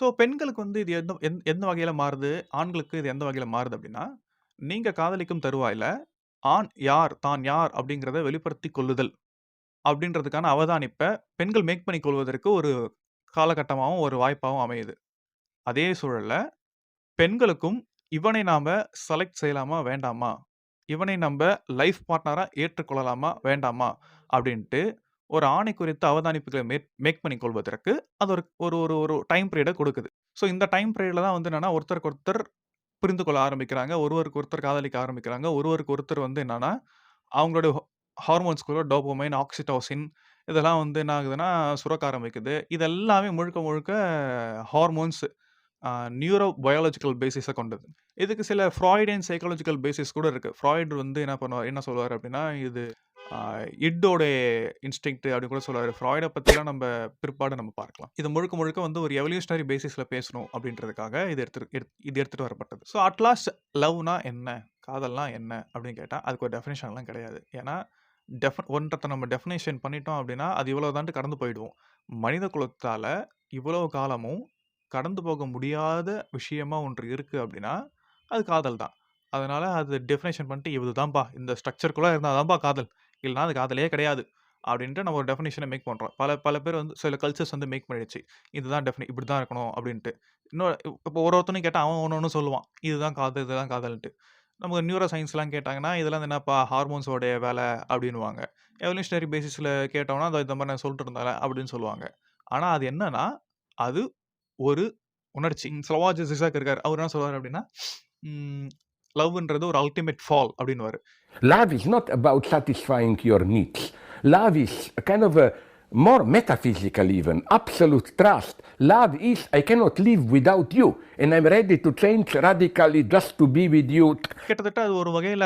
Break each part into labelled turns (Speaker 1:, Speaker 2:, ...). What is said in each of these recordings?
Speaker 1: So பெண்களுக்கு வந்து இது எந்த எந் எந்த வகையில மாறுது? ஆண்களுக்கு இது எந்த வகையில மாறுது அப்படின்னா நீங்க காதலிக்கும் தருவாயில, ஆண் யார், தான் யார் அப்படிங்கிறத வெளிப்படுத்திக் கொள்ளுதல். அப்படின்றதுக்கான அவதானிப்ப பெண்கள் மேக் பண்ணிக் கொள்வதற்கு ஒரு காலகட்டமாவும், ஒரு வாய்ப்பாவும் அமையுது. அதே சூழல்ல, பெண்களுக்கும் இவனை நாம செலக்ட் செய்யலாமா? வேண்டாமா? இவனை நம்ப லைஃப் பார்ட்னரா ஏற்றுக்கொள்ளலாமா? வேண்டாமா? அப்படின்ட்டு ஒரு ஆணை குறித்த அவதானிப்புகளை மேக் மேக் பண்ணி கொள்வதற்கு, அது ஒரு ஒரு ஒரு ஒரு டைம் பீரியடை கொடுக்குது ஸோ இந்த டைம் பீரியடில் தான் வந்து என்னென்னா ஒருத்தருக்கு ஒருத்தர் புரிந்து கொள்ள ஆரம்பிக்கிறாங்க. ஒருவருக்கு ஒருத்தர் காதலிக்க ஆரம்பிக்கிறாங்க. ஒருவருக்கு ஒருத்தர் வந்து என்னென்னா அவங்களோட ஹார்மோன்ஸ்குள்ள டோபோமைன் ஆக்சிடோசின் இதெல்லாம் வந்து என்ன ஆகுதுன்னா, சுரக்க ஆரம்பிக்குது. இதெல்லாமே முழுக்க முழுக்க ஹார்மோன்ஸ் நியூரோ பயாலஜிக்கல் பேசிஸை கொண்டது. இதுக்கு சில ஃப்ராய்டியன் சைக்காலஜிக்கல் பேசிஸ் கூட இருக்குது ஃப்ராய்டு வந்து என்ன பண்ணுவார் என்ன சொல்லுவார் அப்படின்னா, இது இட்டோட இன்ஸ்டிங்க்ட் அப்படின்னு கூட சொல்லுவார் ஃப்ராய்டை பற்றிலாம் நம்ம பிற்பாடு நம்ம பார்க்கலாம். இது முழுக்க முழுக்க வந்து ஒரு எவல்யூஷனரி பேசிஸில் பேசணும் அப்படின்றதுக்காக இது எடுத்து எடுத் இது எடுத்துகிட்டு வரப்பட்டது. ஸோ அட்லாஸ்ட் லவ்னா என்ன? காதல்னா என்ன? அப்படின்னு கேட்டால் அதுக்கு ஒரு டெஃபினேஷன்லாம் கிடையாது. ஏன்னா, டெஃப ஒன்றத்தை நம்ம டெஃபினேஷன் பண்ணிட்டோம் அப்படின்னா, அது இவ்வளவுதான்ட்டு கடந்து போயிடுவோம். மனித குலத்தால் இவ்வளவு காலமும் கடந்து போக முடியாத விஷயமா ஒன்று இருக்குது அப்படின்னா, அது காதல் தான். அதனால் அது டெஃபினேஷன் பண்ணிட்டு, "இதுதான்பா. இந்த ஸ்ட்ரக்சர்க்குள்ள இருந்தால் தான்ப்பா காதல். இல்லைனா அது காதலே கிடையாது." அப்படின்ட்டு நம்ம ஒரு டெஃபினேஷனை மேக் பண்ணுறோம் பல பல பேர் வந்து சில கல்ச்சர்ஸ் வந்து மேக் பண்ணிடுச்சு. இதுதான் டெஃபினி இப்படிதான் இருக்கணும் அப்படின்ட்டு. இன்னொரு இப்போ ஒரு ஒருத்தனையும் கேட்டால் அவன் ஒன்று ஒன்று சொல்லுவான். இதுதான் காதல், இதுதான் காதல்ன்ட்டு. நமக்கு நியூரோ சயின்ஸ்லாம் கேட்டாங்கன்னா, இதெல்லாம் என்னப்பா ஹார்மோன்ஸோடைய வேலை அப்படின்னுவாங்க. எவல்யூஷனரி பேசிஸில் கேட்டோம்னா, அதை இந்த மாதிரி நான் சொல்லிட்டு இருந்தேன்ல" அப்படின்னு சொல்லுவாங்க. ஆனால் அது என்னன்னா, அது ஒரு உணர்ச்சி. ஸ்லோவாஜ் ஜிசாக் இருக்காரு. அவரு என்ன சொல்லுவாரு அப்படின்னா, லவ்ன்றது ஒரு ultimate fall
Speaker 2: is not about satisfying your needs. Love is a kind of a more metaphysical even, absolute trust. Love is I cannot live without you and I'm ready to change radically just to be with you.
Speaker 1: கிட்டத்தட்ட அது ஒரு வகையில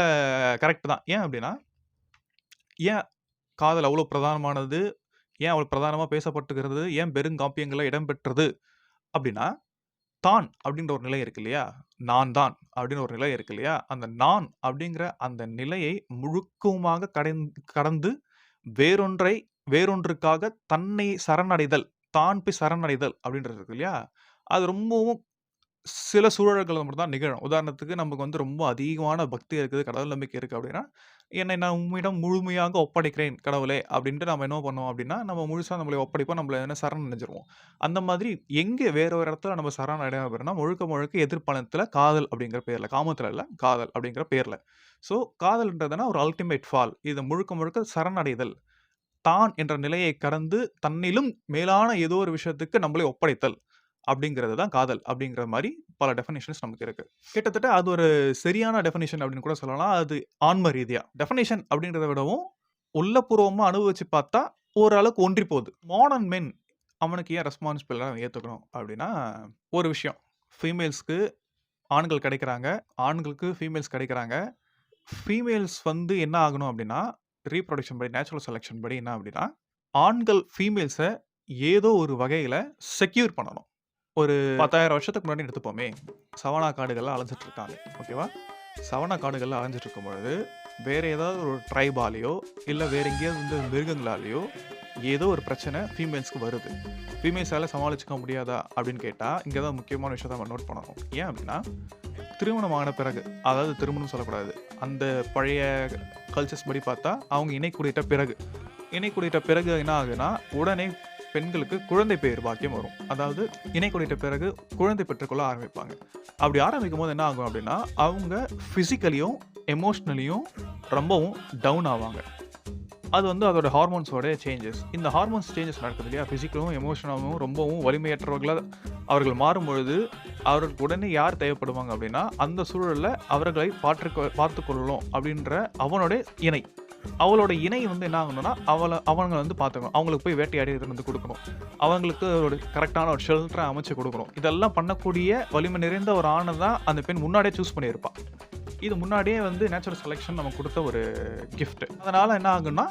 Speaker 1: correct தான். ஏன் அப்படின்னா, ஏன் காதல் அவ்வளோ பிரதானமானது? ஏன் அவ்வளோ பிரதானமா பேசப்பட்டுகிறது? ஏன் பெருங்காப்பியங்கள்ல இடம்பெற்றது? அப்படின்னா, தான் அப்படின்ற ஒரு நிலை இருக்கு இல்லையா? நான் தான் அப்படின்னு ஒரு நிலை இருக்கு இல்லையா? அந்த நான் அப்படிங்கிற அந்த நிலையை முழுக்கமாக கடைந் கடந்து வேறொன்றை வேறொன்றுக்காக தன்னை சரணடைதல், தான் போய் சரணடைதல் அப்படின்றது இருக்கு இல்லையா? அது ரொம்பவும் சில சூழல்கள் மட்டும் தான் நிகழும். உதாரணத்துக்கு நமக்கு வந்து ரொம்ப அதிகமான பக்தி இருக்குது, கடவுள் நம்பிக்கை இருக்கு அப்படின்னா, "என்னை நான் உம்மிடம் முழுமையாக ஒப்படைக்கிறேன் கடவுளே" அப்படின்ட்டு நம்ம என்ன பண்ணுவோம் அப்படின்னா, நம்ம முழுசா நம்மள ஒப்படைப்போம். நம்மள என்ன சரணடைஞ்சிருவோம். அந்த மாதிரி எங்கே வேற ஒரு இடத்துல நம்ம சரணடையணும் அப்படின்னா, முழுக்க முழுக்க எதிர்ப்பாலனத்துல காதல் அப்படிங்கிற பேர்ல. காமத்தில் இல்ல, காதல் அப்படிங்கிற பேர்ல. ஸோ காதல்ன்றதுனா ஒரு அல்டிமேட் ஃபால். இது முழுக்க முழுக்க சரணடைதல். தான் என்ற நிலையை கடந்து தன்னிலும் மேலான ஏதோ ஒரு விஷயத்துக்கு நம்மளை ஒப்படைத்தல். அப்படிங்கிறது தான் காதல். அப்படிங்கிற மாதிரி பல டெஃபினேஷன்ஸ் நமக்கு இருக்கு. கிட்டத்தட்ட அது ஒரு சரியான டெஃபினேஷன் அப்படின்னு கூட சொல்லலாம். அது ஆன்ம ரீதியா. டெஃபினேஷன் அப்படின்றத விடவும், உள்ளபூர்வமாக அனுபவிச்சு பார்த்தா ஓரளவுக்கு ஒன்றி போகுது. மாடர்ன் மென் அவனுக்கு ஏன் ரெஸ்பான்சிபிள் அவன் அப்படின்னா, ஒரு விஷயம். ஃபீமேல்ஸ்க்கு ஆண்கள் கிடைக்கிறாங்க. ஆண்களுக்கு ஃபீமேல்ஸ் கிடைக்கிறாங்க. ஃபீமேல்ஸ் வந்து என்ன ஆகணும் அப்படின்னா, ரீப்ரொடக்ஷன் படி, நேச்சுரல் செலெக்ஷன் படி என்ன அப்படின்னா, ஆண்கள் ஃபீமேல்ஸை ஏதோ ஒரு வகையில் செக்யூர் பண்ணணும். ஒரு 10,000 வருஷத்துக்கு முன்னாடி எடுத்துப்போமே. சவானா காடுகளில் அலைஞ்சிட்டு இருக்காங்க. ஓகேவா? சவானா காடுகளில் அலைஞ்சிட்டு இருக்கும்பொழுது, வேறு ஏதாவது ஒரு ட்ரைபாலேயோ இல்லை வேறு எங்கேயாவது வந்து மிருகங்களாலேயோ ஏதோ ஒரு பிரச்சனை ஃபீமேல்ஸ்க்கு வருது. ஃபீமேல்ஸால் சமாளிச்சுக்க முடியாதா? அப்படின்னு கேட்டால் இங்கே தான் முக்கியமான விஷயத்த நம்ம நோட் பண்ணணும். ஏன் அப்படின்னா, திருமணம் ஆன பிறகு, அதாவது திருமணம் சொல்லக்கூடாது. அந்த பழைய கல்ச்சர்ஸ் படி பார்த்தா, அவங்க இணை கூடிட்ட பிறகு. இணை கூடிட்ட பிறகு என்ன ஆகுதுன்னா, உடனே பெண்களுக்கு குழந்தை பெயர் பாக்கியம் வரும். அதாவது இணை குடியிட்ட பிறகு குழந்தை பெற்றுக்கொள்ள ஆரம்பிப்பாங்க. அப்படி ஆரம்பிக்கும்போது என்ன ஆகும் அப்படின்னா, அவங்க ஃபிசிக்கலியும் எமோஷ்னலியும் ரொம்பவும் டவுன் ஆவாங்க. அது வந்து அதோட ஹார்மோன்ஸோட சேஞ்சஸ். இந்த ஹார்மோன்ஸ் சேஞ்சஸ் நடக்குது இல்லையா? ஃபிசிக்கலும் எமோஷனலாவும் ரொம்பவும் வலிமையற்றவர்களாக அவர்கள் மாறும்பொழுது, அவர்களுக்கு உடனே யார் தேவைப்படுவாங்க அப்படின்னா, அந்த சூழல்ல அவர்களை பார்த்து பார்த்துக் கொள்ளணும் அப்படின்ற அவனுடைய இணை. அவளோட இணை வந்து என்ன ஆகணும்னா, அவளை அவங்க வந்து பார்த்துக்கணும். அவங்களுக்கு போய் வேட்டையாடி இது வந்து கொடுக்கணும் அவங்களுக்கு ஒரு கரெக்டான ஒரு ஷெல்டரை அமைச்சு கொடுக்கணும் இதெல்லாம் பண்ணக்கூடிய வலிமை நிறைந்த ஒரு ஆணை தான் அந்த பெண் முன்னாடியே சூஸ் பண்ணியிருப்பாள் இது முன்னாடியே வந்து நேச்சுரல் செலெக்ஷன் நம்ம கொடுத்த ஒரு கிஃப்ட். அதனால் என்ன ஆகும்னா,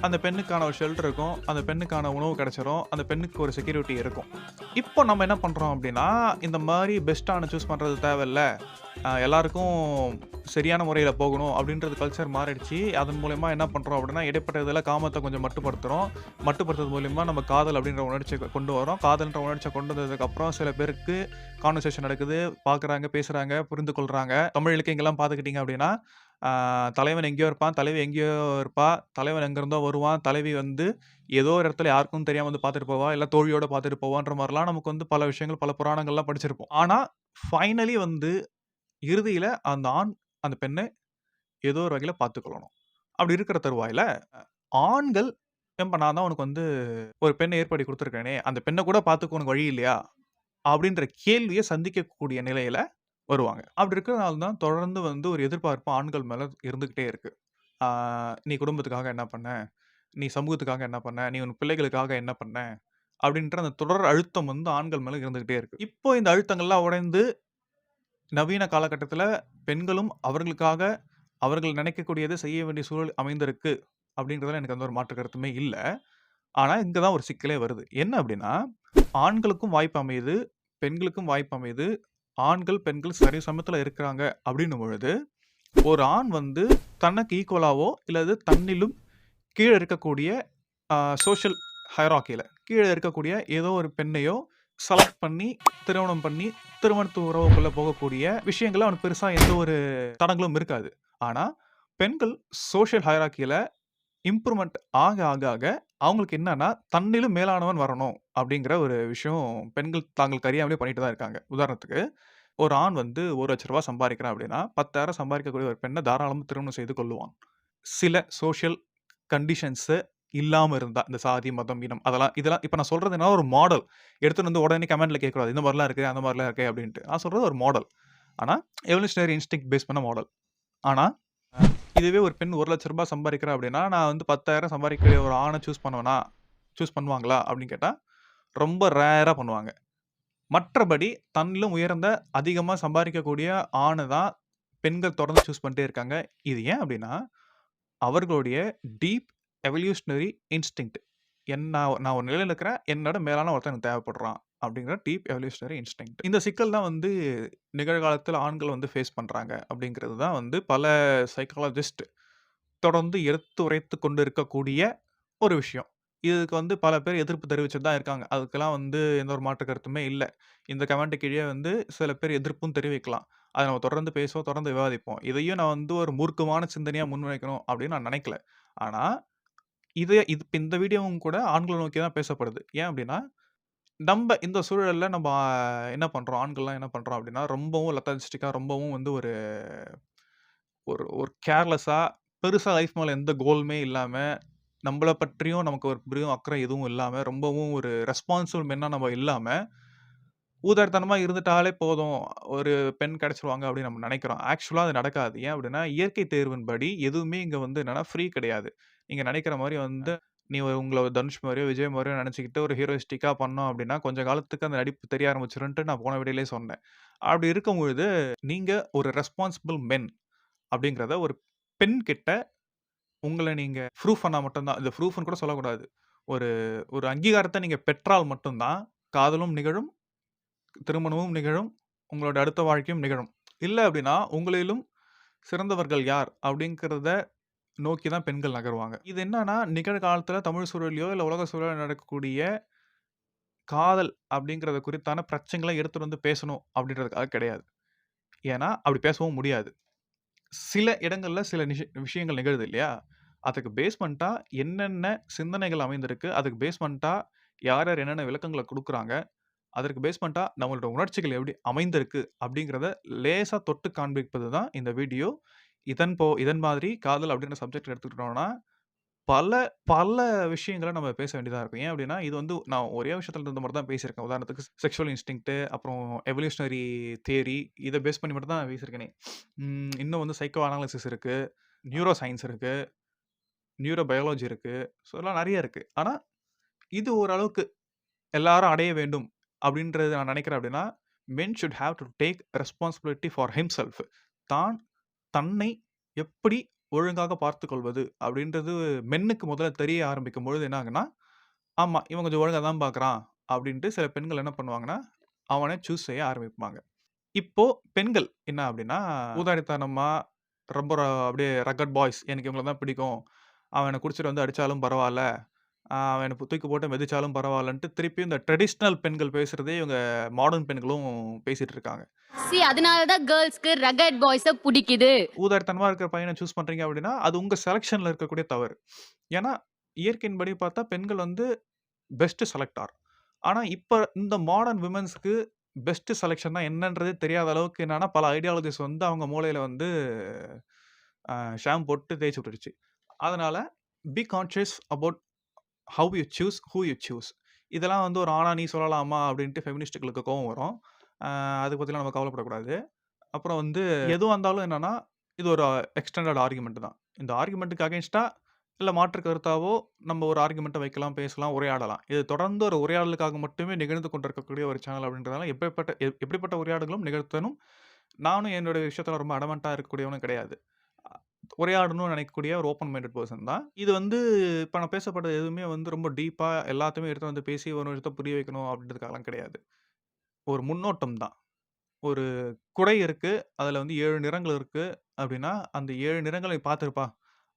Speaker 1: அந்த பெண்ணுக்கான ஒரு ஷெல்டர் இருக்கும். அந்த பெண்ணுக்கான உணவு கிடச்சிரும் அந்த பெண்ணுக்கு ஒரு செக்யூரிட்டி இருக்கும். இப்போ நம்ம என்ன பண்ணுறோம் அப்படின்னா, இந்த மாதிரி பெஸ்ட்டான சூஸ் பண்ணுறது தேவையில்ல. எல்லாருக்கும் சரியான முறையில் போகணும் அப்படின்றது கல்ச்சர் மாறிடுச்சு. அதன் மூலயமா என்ன பண்ணுறோம் அப்படின்னா, இடைப்பட்ட இதில காமத்தை கொஞ்சம் மட்டுப்படுத்துகிறோம் மட்டுப்படுத்துறது மூலிமா நம்ம காதல் அப்படின்ற உணர்ச்சியை கொண்டு வரோம். காதல்ன்ற உணர்ச்சியை கொண்டு வந்ததுக்கப்புறம் சில பேருக்கு கான்வர்சேஷன் நடக்குது. பார்க்குறாங்க, பேசுகிறாங்க புரிந்து கொள்கிறாங்க தமிழ் இலக்கியங்கள்லாம் பார்த்துக்கிட்டீங்க அப்படின்னா, தலைவன் எங்கேயோ இருப்பான், தலைவி எங்கேயோ இருப்பா. தலைவன் எங்கேருந்தோ வருவான். தலைவி வந்து ஏதோ ஒரு இடத்துல யாருக்கும் தெரியாமல் வந்து பார்த்துட்டு போவா. இல்லை தோழியோட பார்த்துட்டு போவான்ற மாதிரிலாம் நமக்கு வந்து பல விஷயங்கள், பல புராணங்கள்லாம் படிச்சிருப்போம். ஆனால் ஃபைனலி வந்து இறுதியில அந்த ஆண் அந்த பெண்ணை ஏதோ ஒரு வகையில பார்த்துக்கொள்ளணும். அப்படி இருக்கிற தருவாயில, ஆண்கள் "ஏம்பா நான் தான் உனக்கு வந்து ஒரு பெண்ணை ஏற்படுத்தி குடுத்துருக்கேனே, அந்த பெண்ண கூட பார்த்துக்க உனக்கு வழி இல்லையா?" அப்படின்ற கேள்விய சந்திக்கக்கூடிய நிலையில வருவாங்க. அப்படி இருக்கிறனால தான் தொடர்ந்து வந்து ஒரு எதிர்பார்ப்பு ஆண்கள் மேல இருந்துகிட்டே இருக்கு. ஆ "நீ குடும்பத்துக்காக என்ன பண்ண? நீ சமூகத்துக்காக என்ன பண்ண? நீ உன் பிள்ளைகளுக்காக என்ன பண்ண?" அப்படின்ற அந்த தொடர் அழுத்தம் வந்து ஆண்கள் மேல இருந்துகிட்டே இருக்கு. இப்போ இந்த அழுத்தங்கள்லாம் உடைந்து, நவீன காலகட்டத்தில் பெண்களும் அவர்களுக்காக அவர்கள் நினைக்கக்கூடியதை செய்ய வேண்டிய சூழல் அமைந்திருக்கு. அப்படின்றதுல எனக்கு அந்த ஒரு மாற்று கருத்துமே இல்லை ஆனால் இங்கே தான் ஒரு சிக்கலே வருது. என்ன அப்படின்னா, ஆண்களுக்கும் வாய்ப்பு அமையுது, பெண்களுக்கும் வாய்ப்பு அமையுது. ஆண்கள், பெண்கள் சரி சமயத்தில் இருக்கிறாங்க அப்படின்னும் பொழுது, ஒரு ஆண் வந்து தனக்கு ஈக்குவலாவோ இல்லது தன்னிலும் கீழே இருக்கக்கூடிய சோஷியல் ஹயராக்கியில் கீழே இருக்கக்கூடிய ஏதோ ஒரு பெண்ணையோ செலக்ட் பண்ணி, திருமணம் பண்ணி, திருமணத்து உறவுக்குள்ள போகக்கூடிய விஷயங்கள் அவனுக்கு பெருசா எந்த ஒரு தடங்களும் இருக்காது. ஆனா, பெண்கள் சோஷியல் ஹைரார்க்கில இம்ப்ரூவ்மெண்ட் ஆக ஆக ஆக அவங்களுக்கு என்னன்னா, தன்னிலும் மேலானவன் வரணும் அப்படிங்கிற ஒரு விஷயம் பெண்கள் தாங்கள் அறியாமலே பண்ணிட்டு தான் இருக்காங்க. உதாரணத்துக்கு, ஒரு ஆண் வந்து ஒரு லட்ச ரூபா சம்பாதிக்கிறான் அப்படின்னா, பத்தாயிரம் சம்பாதிக்கக்கூடிய ஒரு பெண்ணை தாராளமாக திருமணம் செய்து கொள்ளுவான். சில சோஷியல் கண்டிஷன்ஸு இல்லாமல் இருந்தா, இந்த சாதி, மதம், இனம் அதெல்லாம் இதெல்லாம் இப்போ நான் சொல்றது என்ன ஒரு மாடல். எடுத்துகிட்டு வந்து உடனே கமெண்ட்ல கேட்கக்கூடாது. இந்த மாதிரிலாம் இருக்குது அந்த மாதிரிலாம் இருக்குது அப்படின்ட்டு. நான் சொல்கிறது ஒரு மாடல். ஆனால் எவல்யூஷனரி இன்ஸ்டிங் பேஸ் பண்ண மாடல். ஆனால் இதுவே ஒரு பெண் ஒரு லட்ச ரூபாய் சம்பாதிக்கிறேன் அப்படின்னா, நான் வந்து பத்தாயிரம் சம்பாதிக்கக்கூடிய ஒரு ஆணை சூஸ் பண்ணுவேனா? சூஸ் பண்ணுவாங்களா? அப்படின்னு கேட்டால் ரொம்ப ரேராக பண்ணுவாங்க. மற்றபடி தன்னிலும் உயர்ந்த, அதிகமாக சம்பாதிக்கக்கூடிய ஆணை தான் பெண்கள் தொடர்ந்து சூஸ் பண்ணிட்டே இருக்காங்க. இது ஏன் அப்படின்னா, அவர்களுடைய டீப் எவல்யூஷனரி இன்ஸ்டிங்க்ட். என்ன நான் ஒரு நிலையில் இருக்கிறேன். என்னோட மேலான ஒருத்தன் எனக்கு தேவைப்படுறான். அப்படிங்கிற டீப் எவல்யூஷனரி இன்ஸ்டிங்க்ட். இந்த சிக்கல் தான் வந்து நிகழ்காலத்தில் ஆண்கள் வந்து ஃபேஸ் பண்ணுறாங்க அப்படிங்கிறது தான் வந்து பல சைக்காலஜிஸ்ட் தொடர்ந்து எடுத்து உரைத்து கொண்டு இருக்கக்கூடிய ஒரு விஷயம். இதுக்கு வந்து பல பேர் எதிர்ப்பு தெரிவிச்சுட்டு தான் இருக்காங்க. அதுக்கெல்லாம் வந்து எந்த ஒரு மாற்று கருத்துமே இல்லை இந்த கமெண்ட் கீழே வந்து சில பேர் எதிர்ப்பும் தெரிவிக்கலாம். அதை நம்ம தொடர்ந்து பேசுவோம், தொடர்ந்து விவாதிப்போம். இதையும் நான் வந்து ஒரு மூர்க்கமான சிந்தனையாக முன்வைக்கணும் அப்படின்னு நான் நினைக்கல. ஆனால் இது இது இந்த வீடியோவும் கூட ஆண்களை நோக்கி தான் பேசப்படுது. ஏன் அப்படின்னா, நம்ப இந்த சூழல்ல நம்ம என்ன பண்றோம்? ஆண்கள்லாம் என்ன பண்றோம் அப்படின்னா, ரொம்பவும் லெத்தாஜிஸ்டிக்கா ரொம்பவும் வந்து ஒரு ஒரு ஒரு கேர்லெஸ்ஸா பெருசா லைஃப் மேல எந்த கோலுமே இல்லாம, நம்பள பற்றியும் நமக்கு ஒரு பிரியம், அக்கறை எதுவும் இல்லாம, ரொம்பவும் ஒரு ரெஸ்பான்சிபிள் மென்னா நம்ம இல்லாம, ஊதாரித்தனமா இருந்துட்டாலே போதும். ஒரு பெண் கிடைச்சுருவாங்க அப்படின்னு நம்ம நினைக்கிறோம். ஆக்சுவலா அது நடக்காது. ஏன் அப்படின்னா, இயற்கை தேர்வின்படி எதுவுமே இங்க வந்து என்னன்னா ஃப்ரீ கிடையாது. நீங்க நினைக்கிற மாரி வந்து நீ உங்கள தனுஷ் மாரியோ, விஜய் மாரியோ நினைச்சுக்கிட்டு ஒரு ஹீரோயிஸ்டிக்கா பண்ணோம் அப்படின்னா, கொஞ்ச காலத்துக்கு அந்த நடிப்பு தெரிய ஆரம்பிச்சுருன்ட்டு நான் போன வீடியோலயே சொன்னேன். அப்படி இருக்கும்பொழுது, நீங்க ஒரு ரெஸ்பான்சிபிள் மென் அப்படிங்கிறத ஒரு பெண் கிட்ட உங்கள நீங்க ப்ரூஃப் பண்ணா மட்டும் தான். இந்த ப்ரூஃப்ன்னு கூட சொல்லக்கூடாது. ஒரு ஒரு அங்கீகாரத்த நீங்க பெற்றால் மட்டும் தான், காதலும் நிகழும், திருமணமும் நிகழும், உங்களோட அடுத்த வாழ்க்கையும் நிகழும். இல்ல அப்படின்னா, உங்களிலும் சிறந்தவர்கள் யார்? அப்படிங்கிறத நோக்கி தான் பெண்கள் நகருவாங்க. இது என்னன்னா, நிகழ்காலத்தில் தமிழ் சூழலையோ இல்லை உலக சூழலில் நடக்கக்கூடிய காதல் அப்படிங்கிறத குறித்தான பிரச்சனைகளை எடுத்துகிட்டு வந்து பேசணும் அப்படின்றதுக்காக கிடையாது. ஏன்னா, அப்படி பேசவும் முடியாது. சில இடங்களில் சில நிஷ விஷயங்கள் நிகழுது இல்லையா? அதுக்கு பேஸ்மெண்ட்டாக என்னென்ன சிந்தனைகள் அமைந்திருக்கு? அதுக்கு பேஸ்மெண்ட்டாக யார் யார் என்னென்ன விளக்கங்களை கொடுக்குறாங்க அதற்கு பேஸ்மெண்ட்டாக நம்மளோட உணர்ச்சிகள் எப்படி அமைந்திருக்கு? அப்படிங்கிறத லேசாக தொட்டு காண்பிப்பது தான் இந்த வீடியோ. இதன் போ இதன் மாதிரி காதல் அப்படின்ற சப்ஜெக்ட் எடுத்துக்கிட்டோம்னா, பல பல விஷயங்கள நம்ம பேச வேண்டியதாக இருக்கும். ஏன் அப்படின்னா, இது வந்து நான் ஒரே விஷயத்துல இருந்த மாதிரி தான் பேசியிருக்கேன். உதாரணத்துக்கு செக்ஷுவல் இன்ஸ்டிங்க்ட் அப்புறம் எவல்யூஷனரி தியரி இதை பேஸ் பண்ணி மட்டும் தான் பேசியிருக்கேனே. இன்னும் வந்து சைக்கோ அனாலிசிஸ் இருக்குது நியூரோ சயின்ஸ் இருக்குது நியூரோ பயாலஜி இருக்குது ஸோ இதெல்லாம் நிறைய இருக்குது ஆனால் இது ஓரளவுக்கு எல்லாரும் அடைய வேண்டும் அப்படின்றது நான் நினைக்கிறேன் அப்படின்னா, men should have to take responsibility for himself. தான் தன்னை எப்படி ஒழுங்காக பார்த்துக்கொள்வது அப்படின்றது மென்னுக்கு முதல்ல தெரிய ஆரம்பிக்கும் பொழுது என்ன ஆகும்னா, ஆமாம் இவன் கொஞ்சம் ஒழுங்காக தான் பார்க்குறான் அப்படின்ட்டு சில பெண்கள் என்ன பண்ணுவாங்கன்னா, அவனை சூஸ் செய்ய ஆரம்பிப்பாங்க. இப்போ பெண்கள் என்ன அப்படின்னா, ஊதாரித்தனமா ரொம்ப ர அப்படியே ரக்கட் பாய்ஸ். எனக்கு இவங்களை தான் பிடிக்கும். அவனை குடிச்சிட்டு வந்து அடித்தாலும் பரவாயில்ல அவன் என்ன தூக்கி போட்டு மிதிச்சாலும் பரவால்லன்ட்டு திருப்பியும் இந்த ட்ரெடிஷனல் பெண்கள் பேசுறதே இவங்க மாடர்ன் பெண்களும் பேசிட்டு இருக்காங்க.
Speaker 3: சி அதனால தான் கேர்ள்ஸ்க்கு ரகட் பாய்ஸ புடிக்குது.
Speaker 1: ஊதாரித்தனமா இருக்கிற பையன சூஸ் பண்றீங்க அப்படின்னா, அது உங்க செலக்ஷன்ல இருக்கக்கூடிய தவறு. ஏன்னா, இயற்கையின்படி பார்த்தா பெண்கள் வந்து பெஸ்ட் செலக்டார். ஆனா, இப்ப இந்த மாடர்ன் விமென்ஸ்க்கு பெஸ்ட் செலக்ஷன்னா என்னன்றதே தெரியாத அளவுக்கு என்னன்னா, பல ஐடியாலஜிஸ் வந்து அவங்க மூளையில வந்து அ ஷாம்பு போட்டு தேய்ச்சு விட்டுடுச்சு. அதனால be conscious about how you choose, who you choose. இதெல்லாம் வந்து ஒரு ஆணா நீ சொல்லலாமா? அப்படின்ட்டு ஃபெமினிஸ்ட்களுக்கு கோவம் வரும். அத பத்திலாம் நம்ம கவலைப்படக்கூடாது. அப்புறம் வந்து எதுவா இருந்தாலும் என்னன்னா, இது ஒரு எக்ஸ்டெண்டட் ஆர்குமெண்ட் தான். இந்த ஆர்குமென்ட்க்கு அகைன்ஸ்ட்டா இல்ல மாற்று கருத்தாவோ நம்ம ஒரு ஆர்குமென்ட்ட வைக்கலாம், பேசலாம், உரையாடலாம். இது தொடர்ந்து ஒரு உரையாடலுக்காக மட்டுமே நிகழ்ந்து கொண்டிருக்கக்கூடிய ஒரு சேனல் அப்படின்றதால எப்பேற்பட்ட எப் எப்படிப்பட்ட உரையாடலும் நிகழ்த்தணும். நானும் என்னுடைய விஷயத்துல ரொம்ப அடமன்ட்டா இருக்கக்கூடியவனும் கிடையாது. உரையாடணும்னு நினைக்கக்கூடிய ஒரு ஓப்பன் மைண்டட் பர்சன் தான். இது வந்து இப்போ நான் பேசப்பட்டது எதுவுமே வந்து ரொம்ப டீப்பாக எல்லாத்தையுமே எடுத்து வந்து பேசி ஒரு விஷயத்த புரிய வைக்கணும் அப்படின்றதுக்காகலாம் கிடையாது. ஒரு முன்னோட்டம் தான். ஒரு குடை இருக்குது அதில் வந்து ஏழு நிறங்கள் இருக்குது அப்படின்னா, அந்த ஏழு நிறங்களை பார்த்துருப்பா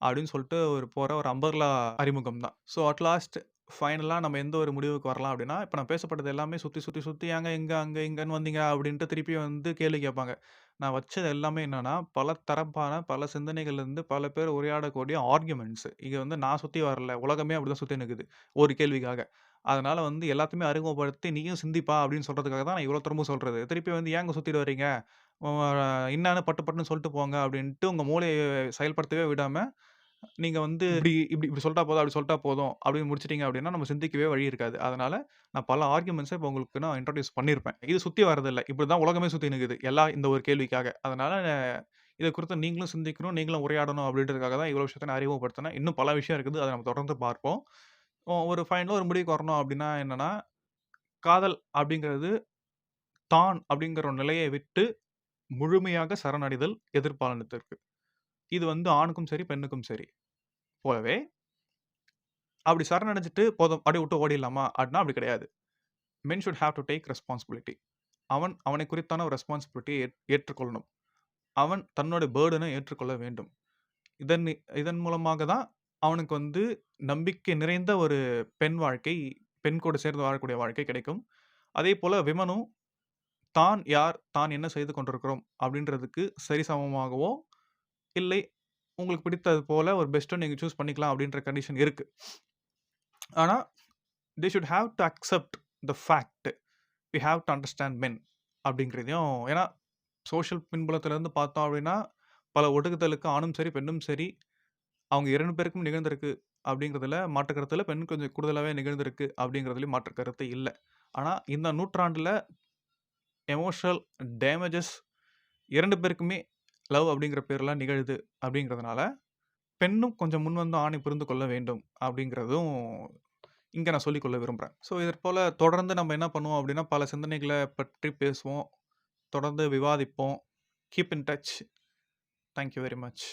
Speaker 1: அப்படின்னு சொல்லிட்டு ஒரு போகிற ஒரு அம்பர்லா அறிமுகம் தான். ஸோ அட் லாஸ்ட் ஃபைனலாக நம்ம எந்த ஒரு முடிவுக்கு வரலாம் அப்படின்னா, இப்போ நான் பேசப்பட்டது எல்லாமே சுற்றி சுற்றி சுற்றி ஏங்க இங்கே அங்கே இங்கேன்னு வந்தீங்க அப்படின்ட்டு திருப்பி வந்து கேள்வி கேட்பாங்க. நான் வச்சது எல்லாமே என்னென்னா பல தரப்பான, பல சிந்தனைகள்லேருந்து பல பேர் உரையாடக்கூடிய ஆர்குமெண்ட்ஸ். இங்கே வந்து நான் சுற்றி வரல. உலகமே அப்படி தான் சுற்றி நிற்குது ஒரு கேள்விக்காக. அதனால் வந்து எல்லாத்தையுமே அறிமுகப்படுத்தி நீயும் சிந்திப்பா அப்படின்னு சொல்கிறதுக்காக தான் நான் இவ்வளோ தூரமும் சொல்கிறது திருப்பி வந்து ஏங்க சுற்றிட்டு வரீங்க? என்னென்னு பட்டு பட்டுன்னு சொல்லிட்டு போங்க அப்படின்ட்டு உங்கள் மூளையை செயல்படுத்தவே விடாமல் நீங்க வந்து இப்படி இப்படி இப்படி சொல்ட்டா போதும், அப்படி சொல்ட்டா போதும் அப்படின்னு முடிச்சுட்டீங்க அப்படின்னா, நம்ம சிந்திக்கவே வழி இருக்காது. அதனால நான் பல ஆர்குமெண்ட்ஸ இப்ப உங்களுக்கு நான் இன்ட்ரோடியூஸ் பண்ணியிருப்பேன். இது சுத்தி வரதில்ல. இப்படிதான் உலகமே சுத்தி நிக்குது. எல்லா இந்த ஒரு கேள்விக்காக. அதனால இத குறித்து நீங்களும் சிந்திக்கணும், நீங்களும் உரையாடணும் அப்படின்றதுக்காக தான் இவ்வளோ விஷயத்த நான் அறிமுகப்படுத்தினேன். இன்னும் பல விஷயம் இருக்குது. அத நம்ம தொடர்ந்து பார்ப்போம். ஒ ஒரு ஃபைனலா ஒரு முடிவுக்கு வரணும் அப்படின்னா என்னன்னா, காதல் அப்படிங்கிறது தான் அப்படிங்கிற ஒரு நிலையை விட்டு முழுமையாக சரணடைதல் எதிர்பாலினத்திற்கு. இது வந்து ஆணுக்கும் சரி, பெண்ணுக்கும் சரி. போலவே அப்படி சரணடைஞ்சிட்டு போதும் அப்படி விட்டு ஓடிடலாமா? அப்படின்னா அப்படி கிடையாது. Men should have to take responsibility. அவன் அவனை குறித்தான ஒரு ரெஸ்பான்சிபிலிட்டியை ஏற்றுக்கொள்ளணும். அவன் தன்னோட பேர்டனை ஏற்றுக்கொள்ள வேண்டும். இதன் இதன் மூலமாக தான் அவனுக்கு வந்து நம்பிக்கை நிறைந்த ஒரு பெண் வாழ்க்கை, பெண் கூட சேர்ந்து வாழக்கூடிய வாழ்க்கை கிடைக்கும். அதே போல் விமனும் தான் யார்? தான் என்ன செய்து கொண்டிருக்கிறோம்? அப்படின்றதுக்கு சரிசமமாகவோ, இல்லை உங்களுக்கு பிடித்தது போல் ஒரு பெஸ்ட்டை நீங்கள் சூஸ் பண்ணிக்கலாம் அப்படின்ற கண்டிஷன் இருக்குது ஆனால் they should have to accept the fact. We have to understand men அப்படிங்கிறதையும் ஏன்னா, சோஷியல் பின்புலத்திலேருந்து பார்த்தோம் அப்படின்னா, பல ஒடுக்குதலுக்கு ஆணும் சரி, பெண்ணும் சரி, அவங்க இரண்டு பேருக்கும் நிகழ்ந்திருக்கு அப்படிங்கிறதுல மாற்று கருத்தில் பெண் கொஞ்சம் கூடுதலாகவே நிகழ்ந்திருக்கு அப்படிங்கிறதுலேயும் மாற்று கருத்து இல்லை ஆனால் இந்த நூற்றாண்டில் எமோஷனல் டேமேஜஸ் இரண்டு பேருக்குமே லவ் அப்படிங்கிற பேர்லாம் நிகழுது அப்படிங்கிறதுனால, பெண்ணும் கொஞ்சம் முன்வந்து ஆணை புரிந்து கொள்ள வேண்டும் அப்படிங்கிறதும் இங்கே நான் சொல்லிக்கொள்ள விரும்புகிறேன் ஸோ இதற்போல் தொடர்ந்து நம்ம என்ன பண்ணுவோம் அப்படின்னா, பல சிந்தனைகளை பற்றி பேசுவோம். தொடர்ந்து விவாதிப்போம். Keep in touch. Thank you very much.